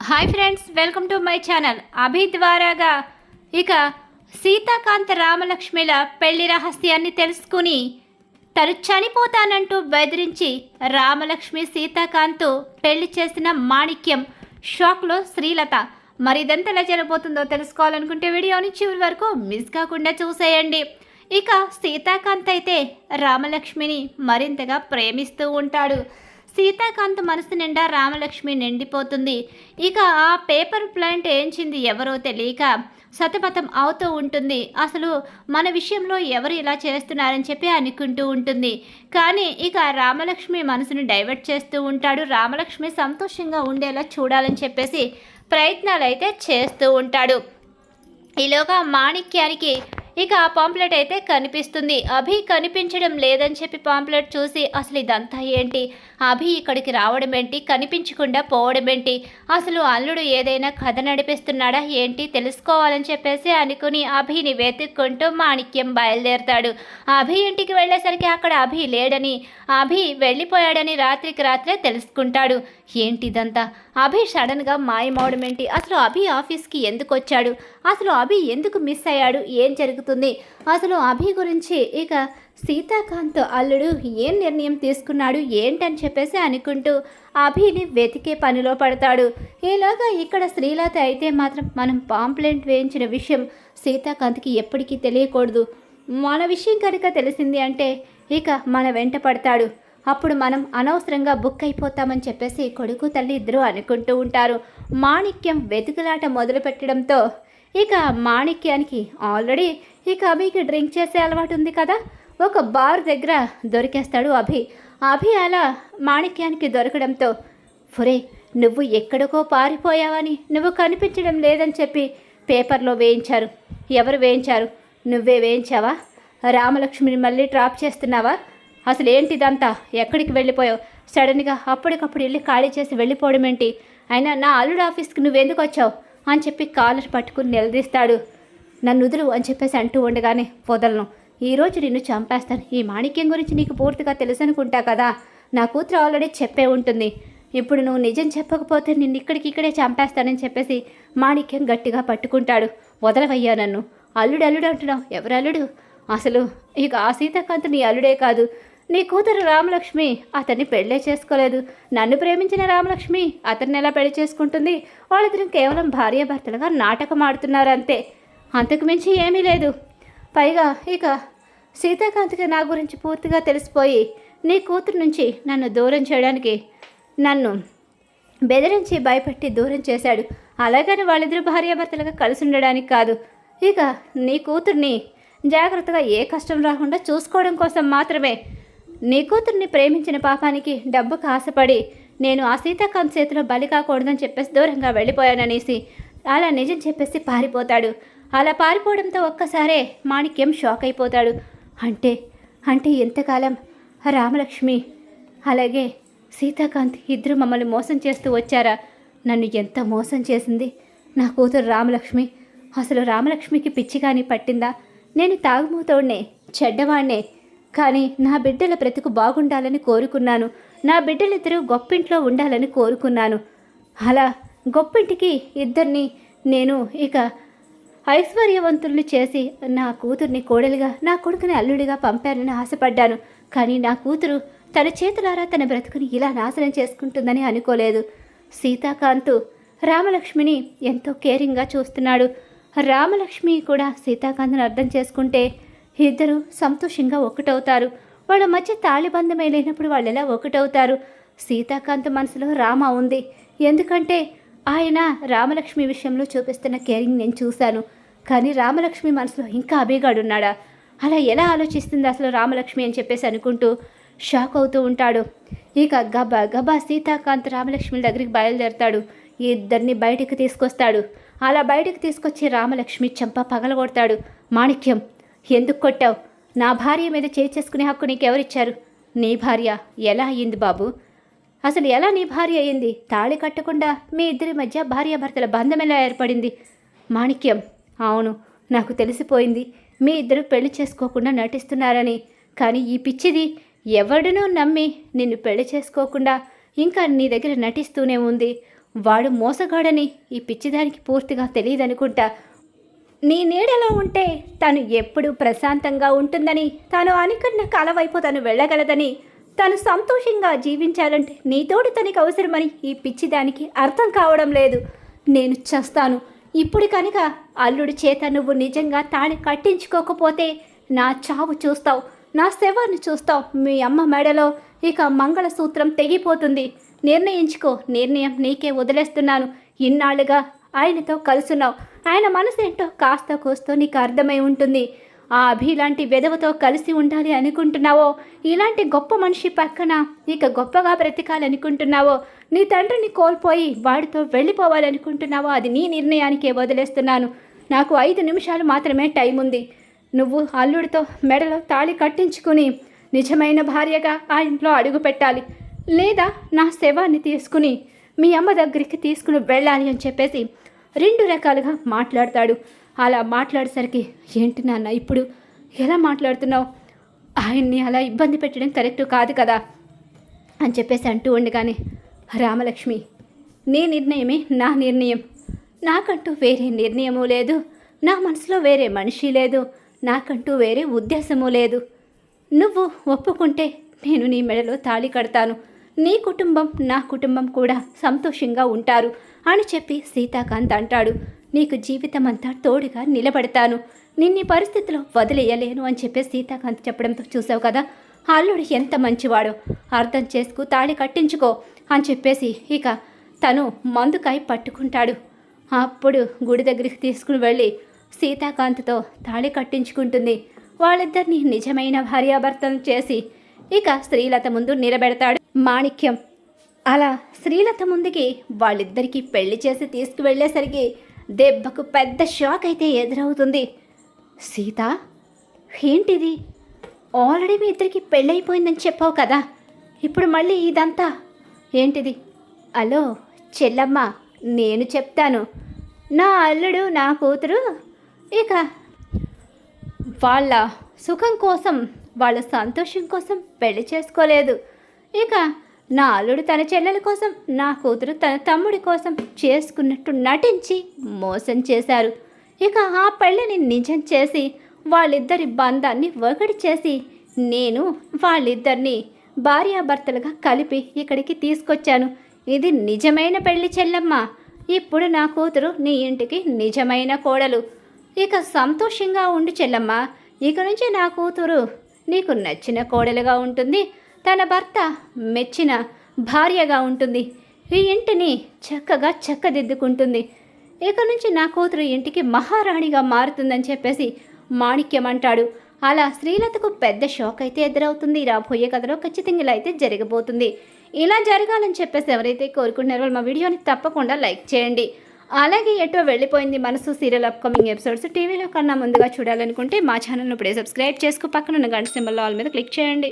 Hi friends welcome to my channel Abhi ద్వారాగా ఇక సీతాకాంత రామలక్ష్మిల పెళ్ళి రహస్యాన్ని తెలుసుకుని తను చనిపోతానంటూ బెదిరించి రామలక్ష్మి సీతాకాంత్ పెళ్ళి చేసిన మాణిక్యం షాక్లో శ్రీలత. మరి ఇదంతా ఎలా జరగబోతుందో తెలుసుకోవాలనుకుంటే వీడియోని చివరి వరకు మిస్ కాకుండా చూసేయండి. ఇక సీతాకాంత్ అయితే రామలక్ష్మిని మరింతగా ప్రేమిస్తూ ఉంటాడు. సీతాకాంత్ మనసు నిండా రామలక్ష్మి నిండిపోతుంది. ఇక ఆ పేపర్ ప్లాంట్ ఏంచింది ఎవరో తెలియక సతమతం అవుతూ ఉంటుంది. అసలు మన విషయంలో ఎవరు ఇలా చేస్తున్నారని చెప్పి అనుకుంటూ ఉంటుంది. కానీ ఇక రామలక్ష్మి మనసును డైవర్ట్ చేస్తూ ఉంటాడు. రామలక్ష్మి సంతోషంగా ఉండేలా చూడాలని చెప్పేసి ప్రయత్నాలు అయితే చేస్తూ ఉంటాడు. ఈలోగా మాణిక్యానికి ఇక ఆ పాంప్లెట్ అయితే కనిపిస్తుంది. అభి కనిపించడం లేదని చెప్పి పాంప్లెట్ చూసి అసలు ఇదంతా ఏంటి? అభి ఇక్కడికి రావడమేంటి? కనిపించకుండా పోవడమేంటి? అసలు అల్లుడు ఏదైనా కథ నడిపిస్తున్నాడా ఏంటి? తెలుసుకోవాలని చెప్పేసి అనుకుని అభిని వెతుక్కుంటూ మాణిక్యం బయలుదేరతాడు. అభి ఇంటికి వెళ్ళేసరికి అక్కడ అభి లేడని అభి వెళ్ళిపోయాడని రాత్రికి రాత్రే తెలుసుకుంటాడు. ఏంటిదంతా? అభి సడన్గా మాయమవడం ఏంటి అసలు అభి ఆఫీస్కి ఎందుకు వచ్చాడు? అసలు అభి ఎందుకు మిస్ అయ్యాడు? ఏం జరుగుతుంది? అసలు అభి గురించి ఇక సీతాకాంత్ అల్లుడు ఏం నిర్ణయం తీసుకున్నాడు ఏంటని చెప్పేసి అనుకుంటూ అభిని వెతికే పనిలో పడతాడు. ఈలోగా ఇక్కడ శ్రీలత అయితే మాత్రం మనం పాంప్లెంట్ వేయించిన విషయం సీతాకాంత్కి ఎప్పటికీ తెలియకూడదు. మన విషయం కనుక తెలిసింది అంటే ఇక మన వెంట పడతాడు. అప్పుడు మనం అనవసరంగా బుక్ అయిపోతామని చెప్పేసి కొడుకు తల్లి ఇద్దరూ అనుకుంటూ ఉంటారు. మాణిక్యం వెతుకులాట మొదలు పెట్టడంతో ఇక మాణిక్యానికి ఆల్రెడీ ఇక అభికి డ్రింక్ చేసే అలవాటు ఉంది కదా. ఒక బార్ దగ్గర దొరికేస్తాడు అభి. అభి అలా మాణిక్యానికి దొరకడంతో ఫురే నువ్వు ఎక్కడికో పారిపోయావని నువ్వు కనిపించడం లేదని చెప్పి పేపర్లో వేయించారు. ఎవరు వేయించారు? నువ్వే వేయించావా? రామలక్ష్మిని మళ్ళీ డ్రాప్ చేస్తున్నావా? అసలు ఏంటిదంతా ఎక్కడికి వెళ్ళిపోయావు? సడన్గా అప్పటికప్పుడు వెళ్ళి ఖాళీ చేసి వెళ్ళిపోవడం ఏంటి? అయినా నా అల్లుడు ఆఫీస్కి నువ్వెందుకు వచ్చావు? అని చెప్పి కాలర్ పట్టుకుని నిలదీస్తాడు. నన్ను వదులు అని చెప్పేసి అంటూ ఉండగానే వదలను. ఈరోజు నిన్ను చంపేస్తాను. ఈ మాణిక్యం గురించి నీకు పూర్తిగా తెలుసు అనుకుంటా కదా? నా కూతురు ఆల్రెడీ చెప్పే ఉంటుంది. ఇప్పుడు నువ్వు నిజం చెప్పకపోతే నిన్ను ఇక్కడికి ఇక్కడే చంపేస్తానని చెప్పేసి మాణిక్యం గట్టిగా పట్టుకుంటాడు. వదలవయ్యా నన్ను. అల్లుడు అల్లుడు అంటున్నావు. ఎవరు అల్లుడు అసలు ఇక ఆ సీతాకాంత్ నీ అల్లుడే కాదు. నీ కూతురు రామలక్ష్మి అతన్ని పెళ్ళే చేసుకోలేదు. నన్ను ప్రేమించిన రామలక్ష్మి అతన్ని ఎలా పెళ్ళి చేసుకుంటుంది? వాళ్ళిద్దరం కేవలం భార్యాభర్తలుగా నాటకం ఆడుతున్నారు అంతే అంతకు మించి ఏమీ లేదు. పైగా ఇక సీతాకాంత్కి నా గురించి పూర్తిగా తెలిసిపోయి నీ కూతురు నుంచి నన్ను దూరం చేయడానికి నన్ను బెదిరించి భయపెట్టి దూరం చేశాడు. అలాగని వాళ్ళిద్దరు భార్యాభర్తలుగా కలిసి ఉండడానికి కాదు. ఇక నీ కూతుర్ని జాగ్రత్తగా ఏ కష్టం రాకుండా చూసుకోవడం కోసం మాత్రమే. నీ కూతుర్ని ప్రేమించిన పాపానికి డబ్బుకు ఆశపడి నేను ఆ సీతాకాంత్ చేతిలో బలి కాకూడదని చెప్పేసి దూరంగా వెళ్ళిపోయాననేసి అలా నిజం చెప్పేసి పారిపోతాడు. అలా పారిపోవడంతో ఒక్కసారే మాణిక్యం షాక్ అయిపోతాడు. అంటే అంటే ఎంతకాలం? రామలక్ష్మి. అలాగే సీతాకాంత్ ఇద్దరు మమ్మల్ని మోసం చేస్తూ వచ్చారా? నన్ను ఎంత మోసం చేసింది? నా కూతురు రామలక్ష్మి. అసలు రామలక్ష్మికి పిచ్చి కానీ పట్టిందా? నేను తాగుమూతోడ్నే చెడ్డవాణ్ణే కానీ నా బిడ్డల బ్రతుకు బాగుండాలని కోరుకున్నాను. నా బిడ్డలిద్దరూ గొప్పింట్లో ఉండాలని కోరుకున్నాను. అలా గొప్పింటికి ఇద్దరిని నేను ఇక ఐశ్వర్యవంతుల్ని చేసి నా కూతుర్ని కోడలిగా నా కొడుకుని అల్లుడిగా పంపానని ఆశపడ్డాను. కానీ నా కూతురు తన చేతులారా తన బ్రతుకుని ఇలా నాశనం చేసుకుంటుందని అనుకోలేదు. సీతాకాంతు రామలక్ష్మిని ఎంతో కేరింగ్గా చూస్తున్నాడు. రామలక్ష్మి కూడా సీతాకాంత్ను అర్థం చేసుకుంటే ఇద్దరు సంతోషంగా ఒకటవుతారు. వాళ్ళ మధ్య తాళిబంధమే లేనప్పుడు వాళ్ళు ఎలా ఒకటవుతారు? సీతాకాంత్ మనసులో రామ ఉంది. ఎందుకంటే ఆయన రామలక్ష్మి విషయంలో చూపిస్తున్న కేరింగ్ నేను చూశాను. కానీ రామలక్ష్మి మనసులో ఇంకా అభిగాడు ఉన్నాడా అలా ఎలా ఆలోచిస్తుంది అసలు రామలక్ష్మి అని చెప్పేసి అనుకుంటూ షాక్ అవుతూ ఉంటాడు. ఇక గబా గబా సీతాకాంత్ రామలక్ష్మి దగ్గరికి బయలుదేరతాడు. ఇద్దరిని బయటికి తీసుకొస్తాడు. అలా బయటికి తీసుకొచ్చి రామలక్ష్మి చెంప పగలగొడతాడు. మాణిక్యం ఎందుకు కొట్టావు? నా భార్య మీద చేసుకునే హక్కు నీకెవరిచ్చారు? నీ భార్య ఎలా అయ్యింది బాబు? అసలు ఎలా నీ భార్య అయ్యింది తాళి కట్టకుండా మీ ఇద్దరి మధ్య భార్యాభర్తల బంధం ఎలా ఏర్పడింది? మాణిక్యం అవును నాకు తెలిసిపోయింది. మీ ఇద్దరు పెళ్ళి చేసుకోకుండా నటిస్తున్నారని. కానీ ఈ పిచ్చిది ఎవడినో నమ్మి నిన్ను పెళ్ళి చేసుకోకుండా ఇంకా నీ దగ్గర నటిస్తూనే ఉంది. వాడు మోసగాడని ఈ పిచ్చిదానికి పూర్తిగా తెలియదనుకుంటా. నీ నీడలో ఉంటే తను ఎప్పుడు ప్రశాంతంగా ఉంటుందని తను అనుకున్న కాలవైపు తను వెళ్ళగలదని తను సంతోషంగా జీవించాలంటే నీతోడు తనకి అవసరమని ఈ పిచ్చిదానికి అర్థం కావడం లేదు. నేను చేస్తాను. ఇప్పుడు కనుక అల్లుడి చేత నువ్వు నిజంగా తాళి కట్టించుకోకపోతే నా చావు చూస్తావు నా శవాన్ని చూస్తావు మీ అమ్మ మెడలో ఇక మంగళసూత్రం తెగిపోతుంది. నిర్ణయించుకో నిర్ణయం నీకే వదిలేస్తున్నాను. ఇన్నాళ్ళుగా ఆయనతో కలుసున్నావు. ఆయన మనసు ఏంటో కాస్త కోస్తో నీకు అర్థమై ఉంటుంది. ఆ అభి లాంటి వెధవతో కలిసి ఉండాలి అనుకుంటున్నావో? ఇలాంటి గొప్ప మనిషి పక్కన ఇక గొప్పగా బ్రతికాలనుకుంటున్నావో? నీ తండ్రిని కోల్పోయి వాడితో వెళ్ళిపోవాలనుకుంటున్నావో? అది నీ నిర్ణయానికే వదిలేస్తున్నాను. నాకు ఐదు నిమిషాలు మాత్రమే టైం ఉంది నువ్వు అల్లుడితో మెడలో తాళి కట్టించుకుని నిజమైన భార్యగా ఆ ఇంట్లో అడుగు పెట్టాలి. లేదా నా శవాన్ని తీసుకుని మీ అమ్మ దగ్గరికి తీసుకుని వెళ్ళాలి అని చెప్పేసి రెండు రకాలుగా మాట్లాడతాడు. అలా మాట్లాడేసరికి ఏంటి నాన్న ఇప్పుడు ఎలా మాట్లాడుతున్నావు? ఆయన్ని అలా ఇబ్బంది పెట్టడం కరెక్ట్ కాదు కదా? అని చెప్పేసి అంటూ ఉండగానే రామలక్ష్మి నీ నిర్ణయమే నా నిర్ణయం. నాకంటూ వేరే నిర్ణయము లేదు. నా మనసులో వేరే మనిషి లేదు. నాకంటూ వేరే ఉద్దేశము లేదు. నువ్వు ఒప్పుకుంటే నేను నీ మెడలో తాళి కడతాను. నీ కుటుంబం నా కుటుంబం కూడా సంతోషంగా ఉంటారు అని చెప్పి సీతాకాంత్ అంటాడు. నీకు జీవితం అంతా తోడుగా నిలబడతాను. నిన్ని పరిస్థితిలో వదిలేయలేను అని చెప్పి సీతాకాంత్ చెప్పడంతో చూసావు కదా? అల్లుడు ఎంత మంచివాడో. అర్థం చేసుకు తాళి కట్టించుకో అని చెప్పేసి ఇక తను మందుకాయ పట్టుకుంటాడు. అప్పుడు గుడి దగ్గరికి తీసుకుని వెళ్ళి సీతాకాంత్తో తాళి కట్టించుకుంటుంది. వాళ్ళిద్దరిని నిజమైన భార్యాభర్తలు చేసి ఇక శ్రీలత ముందు నిలబెడతాడు మాణిక్యం. అలా శ్రీలత ముందుకి వాళ్ళిద్దరికీ పెళ్ళి చేసి తీసుకువెళ్ళేసరికి దెబ్బకు పెద్ద షాక్ అయితే ఎదురవుతుంది. సీత ఏంటిది? ఆల్రెడీ మీ ఇద్దరికి పెళ్ళైపోయిందని చెప్పావు కదా. ఇప్పుడు మళ్ళీ ఇదంతా? ఏంటిది? అలో చెల్లమ్మ నేను చెప్తాను. నా అల్లుడు నా కూతురు ఇక వాళ్ళ సుఖం కోసం వాళ్ళ సంతోషం కోసం పెళ్ళి చేసుకోలేదు. ఇక నా అల్లుడు తన చెల్లెల కోసం నా కూతురు తన తమ్ముడి కోసం చేసుకున్నట్టు నటించి మోసం చేశారు. ఇక ఆ పెళ్ళిని నిజం చేసి వాళ్ళిద్దరి బంధాన్ని ఒకటి చేసి నేను వాళ్ళిద్దరిని భార్యాభర్తలుగా కలిపి ఇక్కడికి తీసుకొచ్చాను. ఇది నిజమైన పెళ్ళి చెల్లమ్మ. ఇప్పుడు నా కూతురు నీ ఇంటికి నిజమైన కోడలు. ఇక సంతోషంగా ఉండు చెల్లమ్మ. ఇక నుంచి నా కూతురు నీకు నచ్చిన కోడలుగా ఉంటుంది. తన భర్త మెచ్చిన భార్యగా ఉంటుంది. ఈ ఇంటిని చక్కగా చక్కదిద్దుకుంటుంది. ఇక నుంచి నా కూతురు ఇంటికి మహారాణిగా మారుతుందని చెప్పేసి మాణిక్యం అంటాడు. అలా శ్రీలతకు పెద్ద షాక్ అయితే ఎదురవుతుంది. రాబోయే కథలో ఖచ్చితంగా ఇలా అయితే జరగబోతుంది. ఇలా జరగాలని చెప్పేసి ఎవరైతే కోరుకుంటున్నారో వాళ్ళు మా వీడియోని తప్పకుండా లైక్ చేయండి. అలాగే ఎటో వెళ్ళిపోయింది మనసు సీరియల్ అప్కమింగ్ ఎపిసోడ్స్ టీవీలో కన్నా ముందుగా చూడాలనుకుంటే మా ఛానల్ను ఇప్పుడే సబ్స్క్రైబ్ చేసుకో. పక్కన ఉన్న గంట సింబల్ ఆల్ మీద క్లిక్ చేయండి.